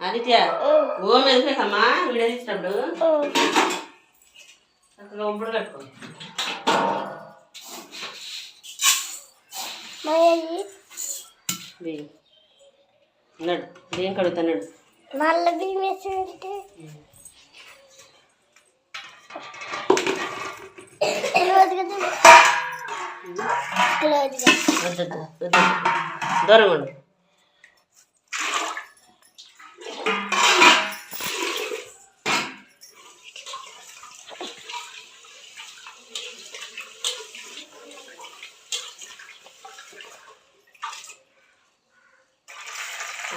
ఆదిత్య ఓం. వెళ్తాకమ్మా video తీసినప్పుడు. చక్కగా ఉంపుడు కట్టుకో నడు బియ్యం కడుగుతాడు మళ్ళీ బియ్యం దూరంగా ఉండు.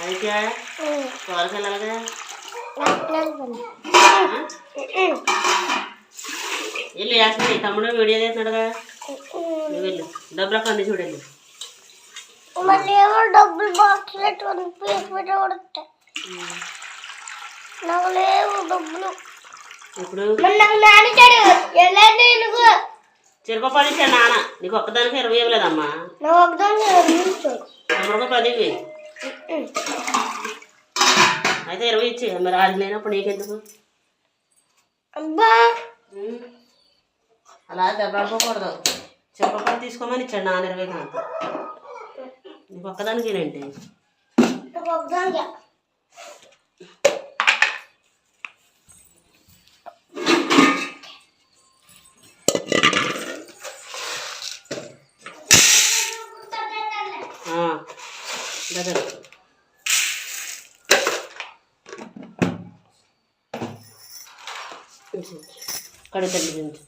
ఆదిత్య త్వరగా వెళ్ళాలిగా వెళ్ళి యాస్మి తమ్ముడు వీడియో తీస్తున్నాడుగా. నువ్వు వెళ్ళు. డబ్బులకు అంది చూడండి మళ్ళీ ఏమో డబ్బులు బాక్స్ నాకు లేవు డబ్బులు. ఇప్పుడు నాకు చిరపపడి ఇచ్చాడు. నాన్న. నీకు ఒక్కదానికి ఇరవై ఇవ్వలేదమ్మా. పది ఇవ్వి. అయితే ఇరవై ఇచ్చి మరి అది లేనప్పుడు నీకెందుకు? అబ్బా! ఉమ్. అలా దెబ్బలాడుకోకూడదు చిరపపడి తీసుకోమని ఇచ్చాడు నాన్న ఇరవై కాంత నీకు ఏంటి దగ్గర. కడుగుతండి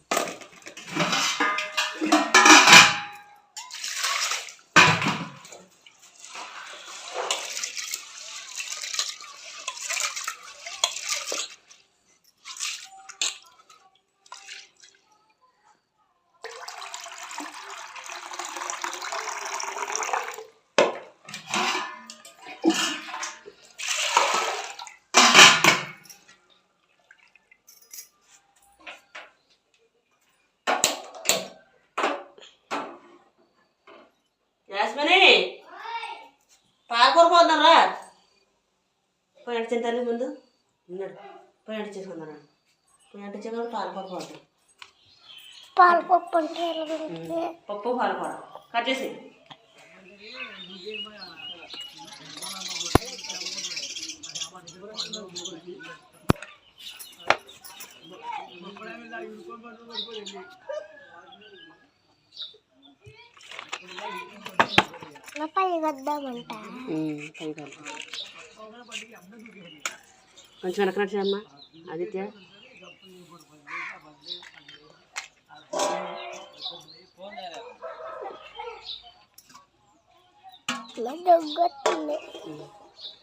యాస్మని పాలకూర పోతున్నారా పోయి అంటించిన తల్లి ముందు. ఉన్నాడు. పోయి అంటించేసుకున్నాను పోయి అంటించగా పాలకూర పోతాం పాలపప్పు అంటే? పప్పు పాలకూర కట్ చేసి కొంచెం వెనకనట్టు అమ్మా ఆదిత్య.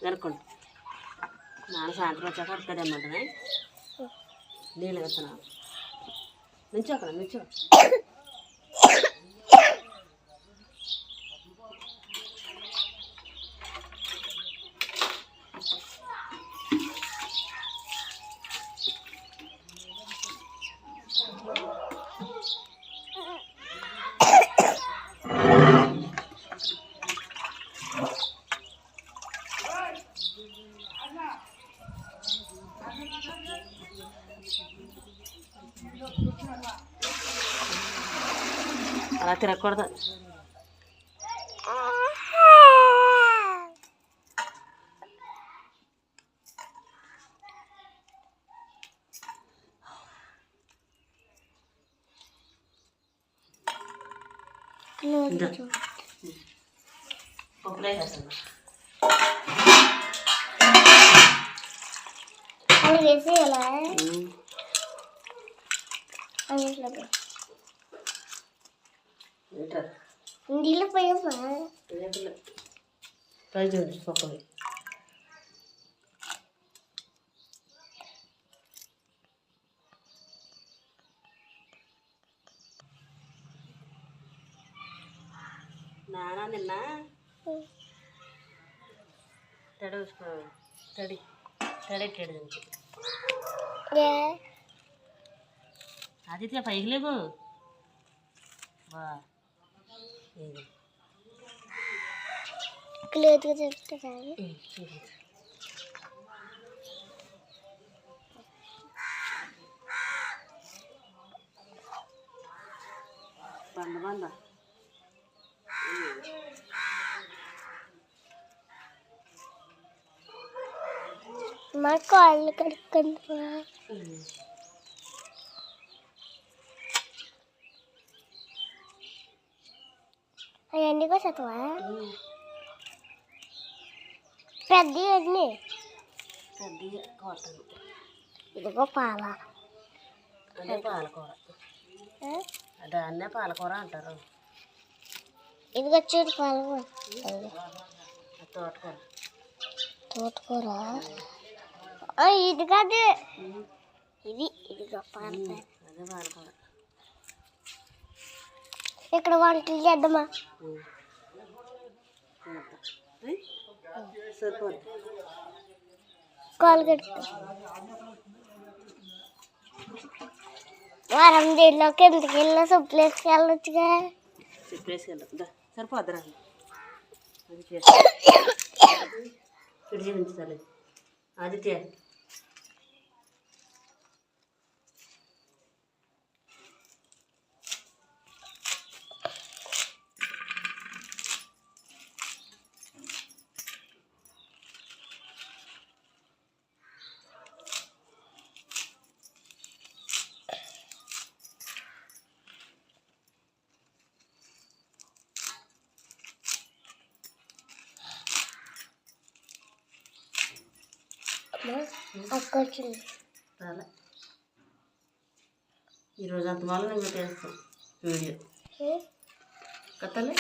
వెనక్కోండి. నాన్న సాయంత్రం వచ్చాక వస్తుందమ్మంటనే నీళ్ళు వెళ్తున్నా నుంచో అక్కడ నుంచో. అది వేసి ఎలా ఉమ్. ఇంట్లో ఏంట్రా ఇంటిలో పోయమ్మా రేపులు ట్రై చేయండి పప్పులు నానా నిన్న తడి వేసుకో తడి తడి ఎట్టాడు आदित्य पैगले गो। क्लोथ का चलते जाएँगे बंद बंद మా కాళ్ళు కడుక్కుంటున్నా అవన్నీ కోసవా పెద్ద అన్నీ? ఇదిగో పాల. అదే పాలకూర? దాన్నే పాలకూర అంటారు. ఇదిగో చూడు పాలకూర. తోటకూర. తోటకూర? ఇది కాదు. ఇది అదే పాలకూర ఇక్కడ వంటలు చేద్దామా? సరిపోదు. కాలు కడుక్కో వారం దీనిలోకి ఎందుకు వేసుకెళ్ళొచ్చుగా చెప్పేసుకెళ్దాం దా సరిపోద్దురా. అది చేస్తా ఆదిత్య. అక్క వచ్చింది రాలే ఈరోజు అంత మళ్ళీ నేను పెట్టేస్తాం వీడియో. కథలే?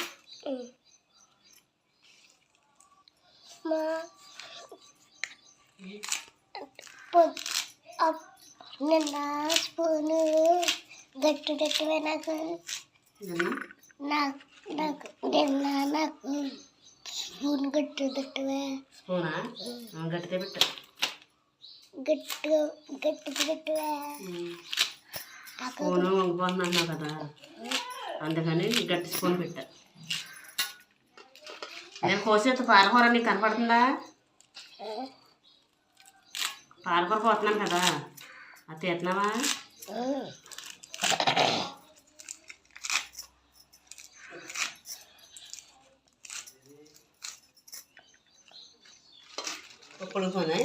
నిన్న స్పూను గట్టు గట్టువే నాకు నాకు నాకు నిన్న నాకు స్పూన్ గట్టు గట్టువే. స్పూనా? ఆ, గట్టిగా గట్టు గట్టు గట్టు గట్టువే నాకు స్పూను అన్నావు కదా. అందుకని గట్టి స్పూన్ పెట్టా. నేను కోసేది పాలకూర నీకు కనపడుతుందా? పాలకూర పోతున్నాను కదా. అది తీస్తున్నావా ఇప్పుడు పోనాయి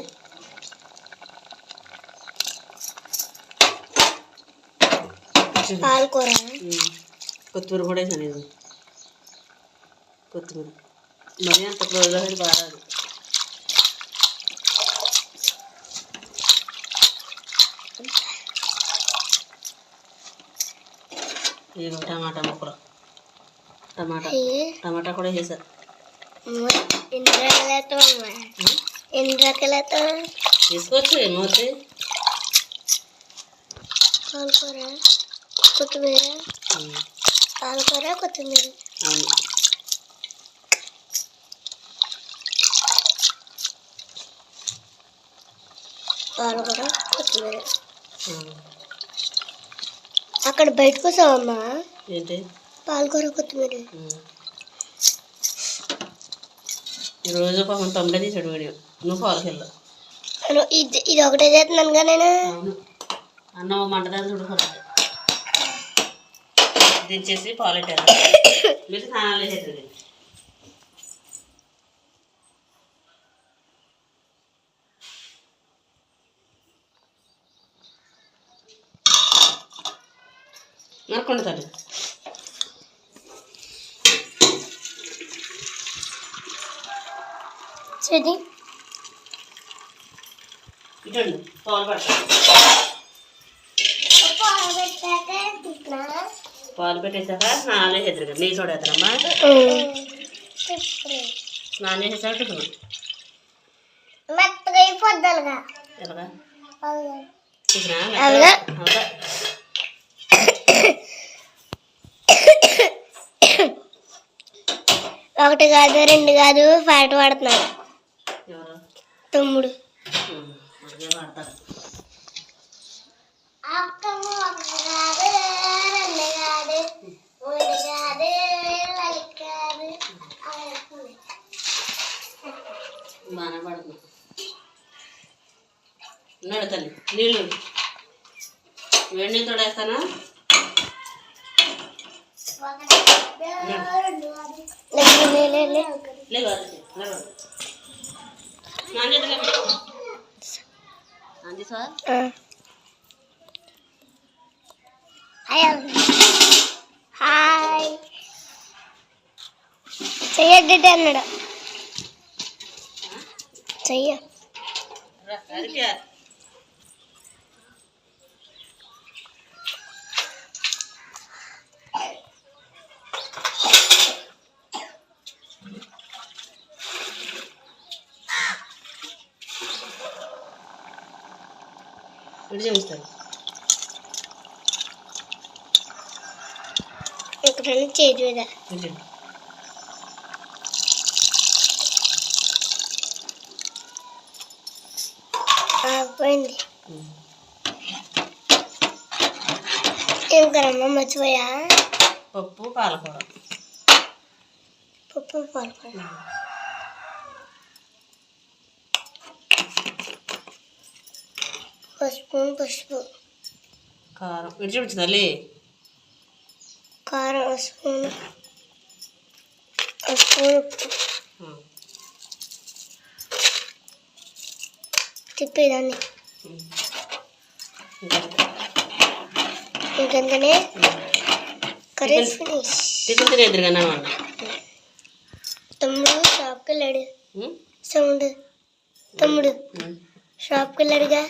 పాలకూర. కొత్తిమీర కూడా వేసాను కొత్తిమీర. మరి అంత క్లోజ్గా అయితే బాగాదు ఇదిగో టమాటా ముక్కలు. టమాటా. టమాటా కూడా వేసా. తీసుకోవచ్చు ఏమవుతాయి పాలకూర. కొత్తిమీర పాలకూర కొత్తిమీర. అవును. పాలకూర కొత్తిమీర. అక్కడ బయటకు వస్తావమ్మా ఏంటి? పాలకూర కొత్తిమీర. ఈరోజు పాపం తొంభై తీసాడు వీడియో. నువ్వు పాలకెళ్ళు అను, ఇది ఇది ఒకటే చేస్తున్నానుగా నేను? అవును. అన్నం మంట దగ్గర చూడుకోవాలి దించేసి పాలెట్టారు మీరు స్నానాలు చేసేది. నరకొండ తల్లి. చెది. ఇటండి పాలు పడతాను పాలు పెట్టేశాక స్నానాలు చేసేద్దరు కదా నెయ్యి చూడేద్దరమ్మా స్నానం చేసేసాక ఒకటి కాదు రెండు కాదు పాట పాడుతున్నాడు తమ్ముడు. ఉమ్, పడుతుంది ఉన్నాడు తల్లి నీళ్ళు. వేడి నీళ్ళు తోడేస్తానా లే, లే, హాయ్ అంకుల్. హాయ్ చెయ్యడ్డటే అన్నాడు చెయ్య రా ఆ, పోయింది. ఏం కరమ్మ మర్చిపోయా? పప్పు పాలకూర. పప్పు పాలకూర. పసుపు పసుపు. కారం. తల్లి కారం స్పూన్ స్పూన్ ఉప్పు. తిప్పేదాన్ని ఇంకెంతనే కర్రీ ఫినిష్ ఎదురుగానే ఉన్నా తమ్ముడు షాప్కి వెళ్ళాడు సౌండ్ తమ్ముడు షాప్కి వెళ్ళాడుగా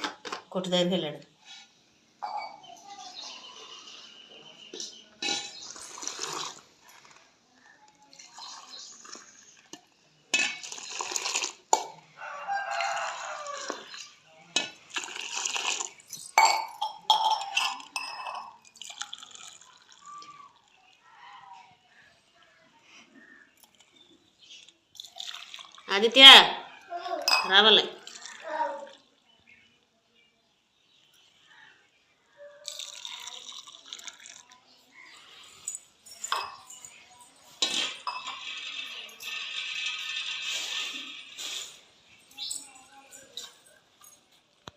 కొట్టు దగ్గరికి వెళ్ళాడు ఆదిత్య రావాలి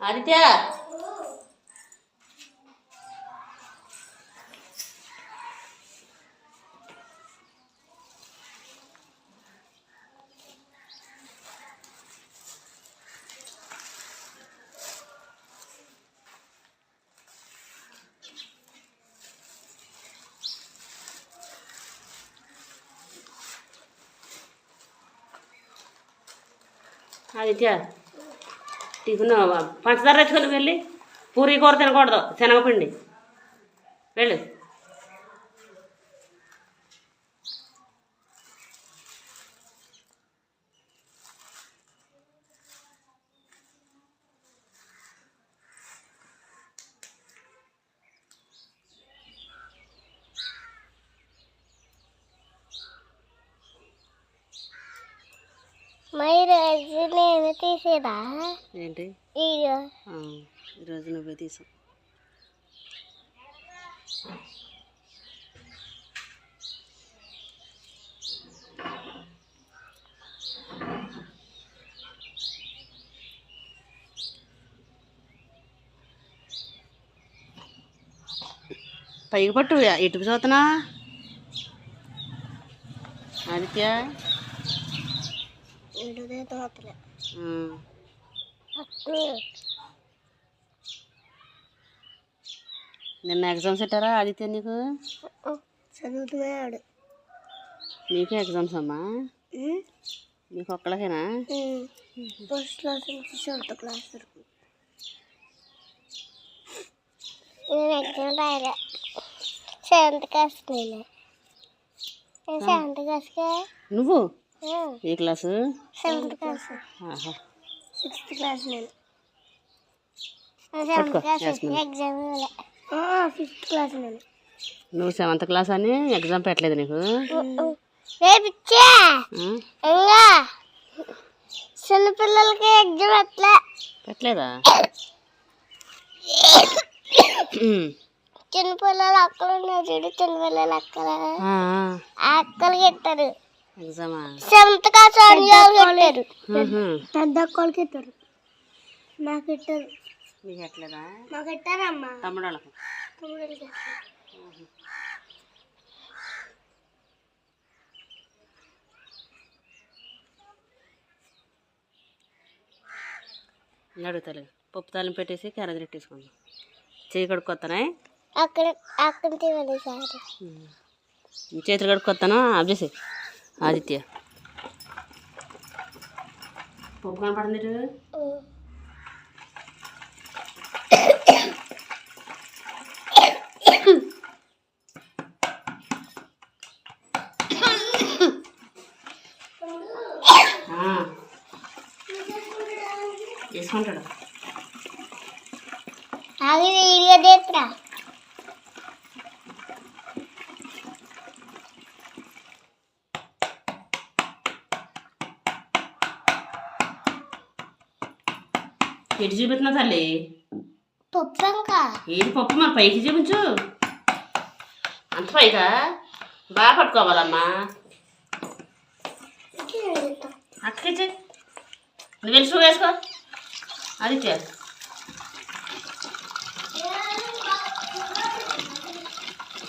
ఆదిత్య ఆదిత్య టిఫిన్ పంచదార తెచ్చుకొని వెళ్ళి పూరి కూర తినకూడదు శనగపిండి. వెళ్ళు మరి రోజు నేను తీసేదా? ఏంటి? వీడియో ఈరోజు నువ్వే తీసావు. పైకి పట్టు ఎటు చూస్తున్నా ఆదిత్య? వీడియో తోతలే నిన్న ఎగ్జామ్స్ పెట్టారా ఆదిత్య నీకు? చదువుతున్నాడు నీకు ఎగ్జామ్స్ అమ్మా? నీకు ఒక్కళ్ళకేనా? ఫస్ట్ క్లాస్ నుంచి సెవెంత్ క్లాస్ వరకు నేను ఎగ్జామ్ రాయలే సెవెంత్ క్లాస్ నేను సెవెంత్ క్లాస్కే. నువ్వు? ఏ? క్లాసు? Seventh class. ఆహా. సిక్స్త్ క్లాస్ నేను. సెవెంత్ పట్టుకో, class Yasmin. Exam fifth class నేను. నువ్వు సెవెంత్ క్లాస్ అని ఎగ్జామ్ పెట్టలేదు నీకు? రేపిచ్చే? ఇంకా చిన్నపిల్లలకి ఎగ్జామ్ ఎట్లా పెట్టలేదా. చిన్నపిల్లలు అక్కలు ఉన్నారు చూడు చిన్నపిల్లలు అక్కలు. ఇస్తారు ఆ. పెద్ద అక్కలకి ఇట్టారు నాకు ఇట్టారు మీకు ఇట్టారమ్మా. తమ్ముడు అడుగుతారు పప్పు తాలింపు పెట్టేసి క్యారెట్ పెట్టేసుకుందాం చేయి కడుక్కొత్తానా అక్కడ అక్కడ చేతులు కడుక్కొత్తాను? ఆఫ్ పప్పు కనపడింది ఇటు. ఆ. తీసుకుంటాడు ఆగి వీడియో చేస్తా ఎటు చూపిస్తున్నా తల్లి. పప్పు ఏది పప్పు? మరి పైకి చూపించు. అంత పైగా బాగా పట్టుకోవాలమ్మా. అక్కడికి నువ్వు వెళ్ళి షూ వేసుకో. ఆదిత్య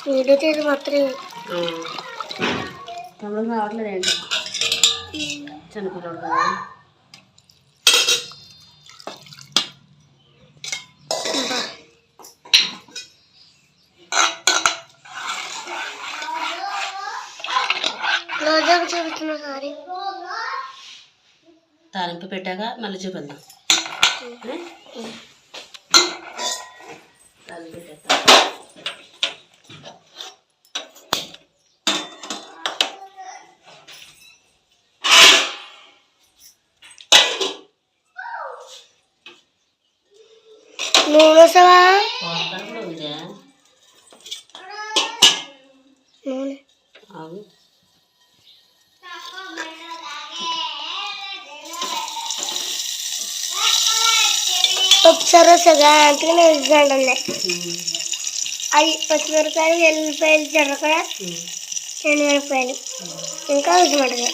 వీడియో చేసి మాత్రమే. రావట్లేదు ఏంటి చిన్నపిల్లడు కదా రోజు చూపిస్తున్నా సారీ తాలింపు పెట్టాక మళ్ళీ చూపిద్దాం? తాలింపు పెట్టేస్తా ఒకసారి సగాంటిగా వేసాడు అవి పచ్చిమిరపకాయలు ఎల్లిపాయలు జరగ ఎండుమిరపకాయలు ఇంకా ఉసిమటకాయ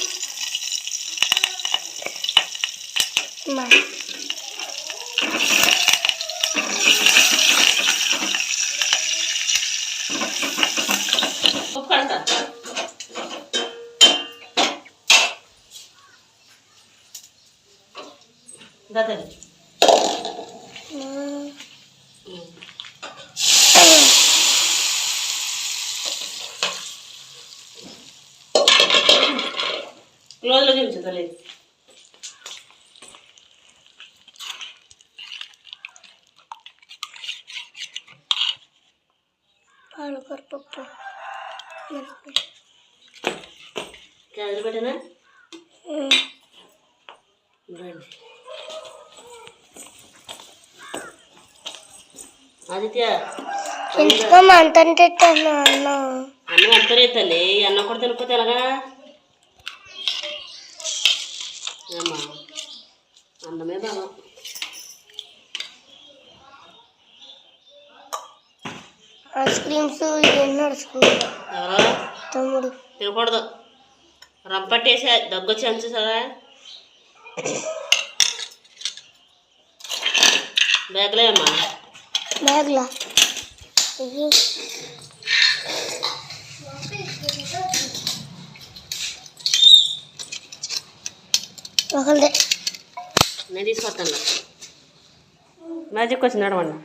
అమ్మా ఉప్పు కడతా దాదాపు క్లోజ్లో చూపించు తల్లి పాలకూర పప్పు మిరపకాయ. క్యారెట్ పెట్టానా. రండి ఆదిత్య ఎందుకో మంతం తిట్టాను అన్నం. అన్నం అంతరే తల్లి అన్నం కూడా తినకపోతే ఎలాగా? అన్నమే బాగా. ఐస్ క్రీమ్స్ ఇవన్నీ నడుచుకుంటా ఎవరో? తమ్ముడు. తినకూడదు. రంపట్టేసి దగ్గొచ్చి అంచు సదా బ్యాగ్లే? అమ్మా బ్యాగ్లా నేను తీసుకొస్తాను. మ్యాజిక్ వచ్చి నడవండి.